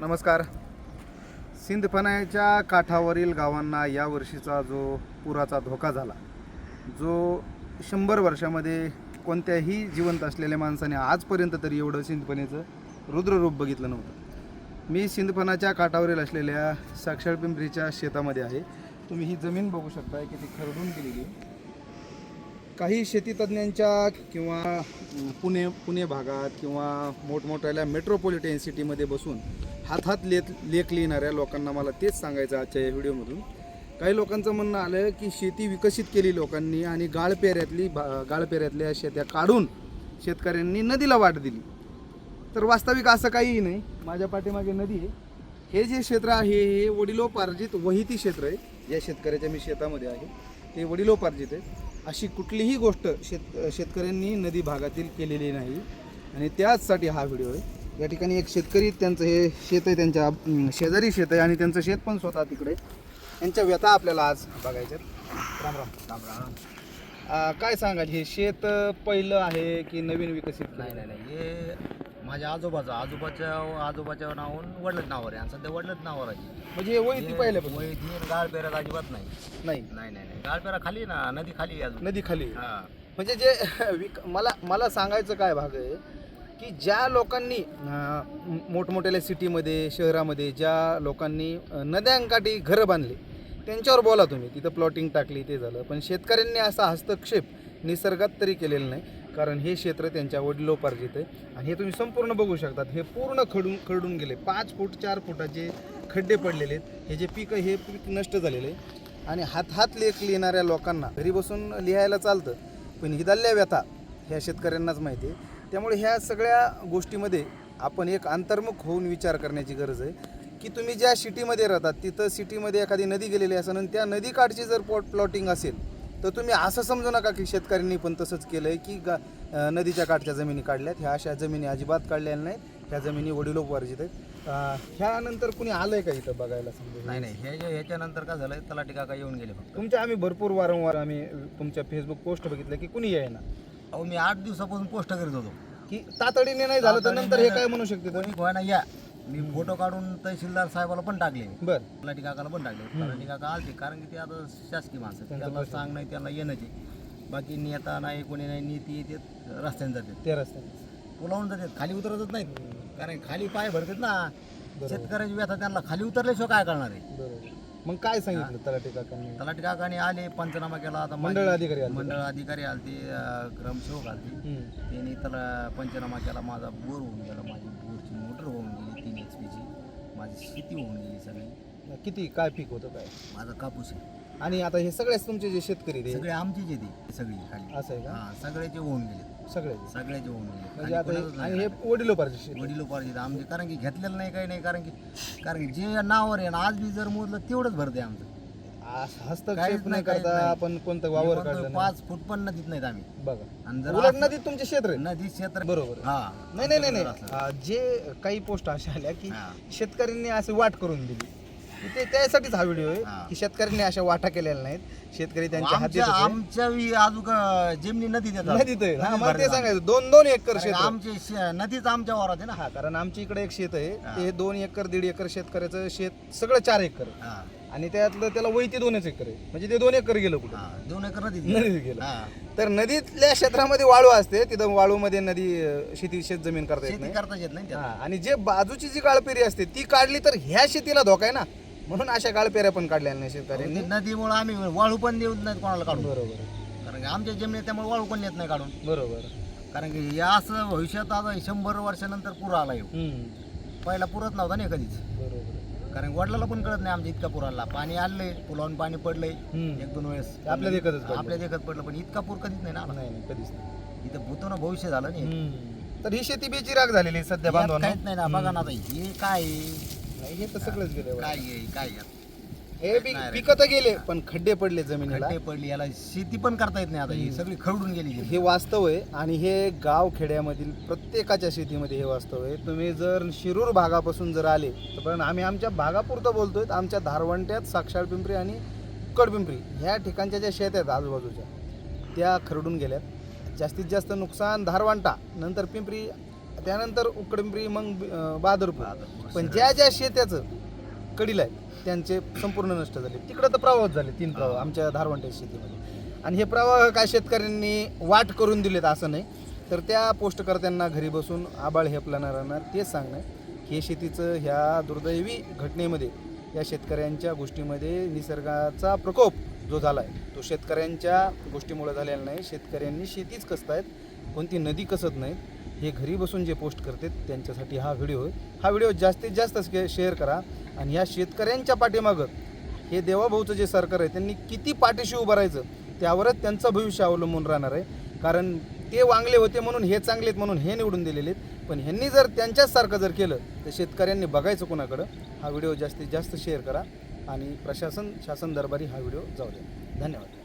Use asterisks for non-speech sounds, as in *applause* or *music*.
नमस्कार. सिंधफणाच्या काठावरील गावांना या वर्षीचा जो पुराचा धोका झाला जो शंभर वर्षामध्ये कोणत्याही जिवंत असलेल्या माणसाने आजपर्यंत तरी एवढं सिंधफणेचं रुद्ररूप बघितलं नव्हतं. मी सिंधफणाच्या काठावरील असलेल्या साक्षर पिंपरीच्या शेतामध्ये आहे. तुम्ही ही जमीन बघू शकता की ती खरडून गेलेली काही शेतीतज्ञांच्या किंवा पुणे पुणे भागात किंवा मोठमोठ्याल्या मेट्रोपॉलिटन सिटीमध्ये बसून हातात लेत लेख लिहिणाऱ्या लोकांना मला तेच सांगायचं आजच्या या व्हिडिओमधून. काही लोकांचं म्हणणं आलं की शेती विकसित केली लोकांनी आणि गाळपेऱ्यातली भा- गाळपेऱ्यातल्या शेत्या काढून शेतकऱ्यांनी नदीला वाट दिली. तर वास्तविक असं काहीही नाही. माझ्या पाठीमागे नदी आहे. हे जे क्षेत्र आहे हे वडिलोपार्जित वहिती क्षेत्र आहे. या शेतकऱ्याच्या मी शेतामध्ये आहे. ते वडिलोपार्जित आहे. अशी कुठलीही गोष्ट शेत शेतकऱ्यांनी नदी भागातील केलेली नाही. आणि त्याचसाठी हा व्हिडिओ आहे. या ठिकाणी एक शेतकरी त्यांचं हे शेत आहे त्यांच्या शेजारी शेत आहे आणि त्यांचं शेत पण स्वतः तिकडे. आहे. यांच्या व्यथा आपल्याला आज बघायच्यात. राम राम. राम राम. काय सांगाल हे शेत पहिलं आहे की नवीन विकसित? नाही नाही नाही. हे माझ्या आजोबाचं आजोबाच्या आजोबाच्या नावावरून वडलंच नावावर आहे. आणि सध्या वडलंच नावावर आहे. म्हणजे हे वय ती पहिल्यापासून? वैधीर गाळ पेरात अजिबात नाही. नाही. नाही नाही नाही. गाळ पेरा खाली ना नदी खाली आहे अजून. नदी खाली. हा. म्हणजे जे *laughs* विक मला मला सांगायचं काय भाग आहे की ज्या लोकांनी मोठमोठ्या मोठमोठ्याल्या सिटीमध्ये शहरामध्ये ज्या लोकांनी नद्यांकाठी घरं बांधली त्यांच्यावर बोला तुम्ही. तिथं प्लॉटिंग टाकली ते झालं. पण शेतकऱ्यांनी असा हस्तक्षेप निसर्गात तरी केलेला नाही कारण हे क्षेत्र त्यांच्या वडिलोपार्जित आहे. आणि हे तुम्ही संपूर्ण बघू शकतात. हे पूर्ण खडून खरडून गेले. पाच फूट चार फुटाचे खड्डे पडलेले आहेत. हे जे पीक हे पीक नष्ट झालेलं आहे आणि हात हात लेख लिहिणाऱ्या लोकांना घरी बसून लिहायला चालतं. पण हिदाल्या व्यथा ह्या शेतकऱ्यांनाच माहिती आहे. त्यामुळे ह्या सगळ्या गोष्टीमध्ये आपण एक अंतर्मुख होऊन विचार करण्याची गरज आहे की तुम्ही ज्या सिटीमध्ये राहतात तिथं सिटीमध्ये एखादी नदी गेलेली असेल आणि त्या नदीकाठची जर प्लॉट प्लॉटिंग असेल तर तुम्ही असं समजू नका की शेतकऱ्यांनी पण तसंच केलं आहे की गा नदीच्या काठच्या जमिनी काढल्यात. ह्या अशा जमिनी अजिबात काढलेल्या नाहीत. ह्या जमिनी वडिलोपार्जित आहेत. ह्यानंतर कुणी आलंय का इथं बघायला समजा? नाही नाही. हे जे- ह्याच्यानंतर काय झालं तलाठी काका येऊन गेले तुमच्या आम्ही भरपूर वारंवार आम्ही तुमच्या फेसबुक पोस्ट बघितल्या की कुणी येईना. अहो मी आठ दिवसापासून पोस्ट करीत होतो. की तातडीने नाही झालं तर नंतर हे काय म्हणू शकते कोणी ना या. मी फोटो काढून तहसीलदार साहेबाला पण टाकले. बर. तलाठी काकाला पण टाकले. तलाठी काका आलते कारण की ते आता शासकीय माणसं आहेत. त्यांना सांग नाही त्यांना येण्याची बाकी नेता नाही कोणी नाही नीती येते रस्त्याने जातात. ते रस्त्याने. पुलावून जातात खाली उतरतच नाहीत. कारण खाली पाय भरतात ना. शेतकऱ्याची व्यथा त्यांना खाली उतरल्याशिवाय काय करणार आहे? बरोबर. मग काय सांगितलं तलाठी काकांनी? तलाठी काकाने आले पंचनामा केला आता मंडळ अधिकारी? मंडळ अधिकारी आलते अं, ग्रामसेवक आलते. हम्म. त्यांनी त्याला पंचनामा केला माझा बोर होऊन गेला माझी बोरची मोटर होऊन गेली तीन एच पीची माझी शेती होऊन गेली सगळी. किती काय पीक होतं काय? माझा कापूस आहे. आणि आता हे सगळेच तुमचे जे शेतकरी ते सगळे आमचीच येते सगळी खाली. असं आहे का? हा सगळ्याचे होऊन गेले. सगळे सगळ्याचे होऊन म्हणजे आता हे- नाही आणि हे वडिलोपार्जित शेत वडिलोपार्जित. आमचे कारण की घेतलेलं नाही काही नाही कारण की कारण की जे नावावर आहे ना आज बी जर मोजलं तेवढंच भरते आमचं. काहीच हस्तक्षेप नाही, नाही काहीच करता नाही. आपण कोणतं वावर काढलं नाही. पाच फूट पण नदीत नाहीत आम्ही. बघा. आणि जर उलट असं- नदीत तुमचे क्षेत्र आहे नदी क्षेत्र बरोबर. हा. नाही नाही नाही नाही. असं. जे काही पोस्ट अशा आल्या की हा. शेतकऱ्यांनी अशी वाट करून दिली. ते त्यासाठीच हा व्हिडिओ आहे. की शेतकऱ्यांनी अशा वाटा केलेल्या नाहीत शेतकरी त्यांच्या हाती आमच्या आमच्या वि- अजून अं, जमिनी नदीत आहे हा, मला ते. सांगायचं दोन दोन एकर शेत आहे. आमचे शे- नदीच आमच्या वरात आहे ना हा कारण आमच्या इकडे एक शेत आहे. ते दोन एकर दीड एकर शेतकऱ्याचं शेत सगळं चार एकर आहे. हा, आणि त्यातलं त्याला वैती दोनच एकर आहे म्हणजे ते दोन एकर गेलं कुठं हा. दोन एकर नदीत नदीत गेलं हा. तर नदीतल्या क्षेत्रामध्ये वाळू असते तिथं वाळूमध्ये नदी अं, शेती शेत जमीन करता येत शेती नाही करता येत नाही त्यात. हा, आणि जे बाजूची जी गाळपेरी असते ती काढली तर ह्या शेतीला धोका आहे ना म्हणून अशा गाळपेऱ्या पण काढलेल्या नाही शेतकऱ्यांनी. नदीमुळे आम्ही वाळू पण देऊन नाही कोणाला काढून. बरोबर. कारण की आमच्या जमिनीत त्यामुळे वाळू पण येत नाही काढून. बरोबर. कारण की या असं भविष्यात आता शंभर वर्षानंतर पूर आला येऊ. पहिला पुरत नव्हता ना कधीच. बरोबर. कारण वडिलाला पण कळत नाही आमच्या इतका पूर आला पाणी आणलंय पुलावून पाणी पडलंय. एक दोन वेळेस. आपल्या देखतच. आपल्या देखत पडलं पण इतका पूर कधीच नाही ना. नाही कधीच नाही. इथं भूतो ना भविष्य झालं नाही. तर ही शेती बेची राग झालेली सध्या यात बांधवांना. काहीच नाही ना बघा ना आता हे काय? नाही हे तर सगळंच गेले काय आहे? काय? हे पीक पिकं तर गेले पण खड्डे पडले जमिनीला खड्डे पडली याला शेती पण करता येत नाही आता ही सगळी खरडून गेली. हे वास्तव आहे आणि हे गाव खेड्यामधील प्रत्येकाच्या शेतीमध्ये हे वास्तव आहे तुम्ही जर शिरूर भागापासून जर आले तर पण आम्ही आमच्या भागापुरतं बोलतोय आमच्या धारवंट्यात साक्षार पिंपरी आणि कडपिंपरी ह्या ठिकाणच्या ज्या शेत आहेत आजूबाजूच्या त्या खरडून गेल्यात जास्तीत जास्त नुकसान धारवांटा नंतर पिंपरी त्यानंतर उकडंबरी मग बहादरपूर, पण ज्या ज्या शेत्याचं कडीला आहे त्यांचे संपूर्ण नष्ट झाले. तिकडं तर प्रवाहच झाले तीन प्रवाह आमच्या धारवंट्या शेतीमध्ये. आणि हे प्रवाह काय शेतकऱ्यांनी वाट करून दिलेत असं नाही. तर त्या पोस्टकर्त्यांना घरी बसून आबाळ हेपलणाऱ्यांना तेच सांगणं हे शेतीचं ह्या दुर्दैवी घटनेमध्ये या शेतकऱ्यांच्या गोष्टीमध्ये निसर्गाचा प्रकोप जो झाला आहे तो शेतकऱ्यांच्या गोष्टीमुळे झालेला नाही. शेतकऱ्यांनी शेतीच कसतायत कोणती नदी कसत नाहीत हे घरी बसून जे पोस्ट करतात त्यांच्यासाठी हा व्हिडिओ आहे. हा व्हिडिओ जास्तीत जास्त शेअर करा आणि ह्या शेतकऱ्यांच्या पाठीमागं हे देवाभाऊचं जे सरकार आहे त्यांनी किती पाठीशी उभं राहायचं त्यावरच त्यांचं भविष्य अवलंबून राहणार आहे. कारण ते वांगले होते म्हणून हे चांगलेत म्हणून हे निवडून दिलेले आहेत. पण ह्यांनी जर त्यांच्याच सारखं जर केलं तर शेतकऱ्यांनी बघायचं कोणाकडं हा व्हिडिओ जास्तीत जास्त शेअर करा आणि प्रशासन शासन दरबारी हा व्हिडिओ जाऊ द्या. धन्यवाद.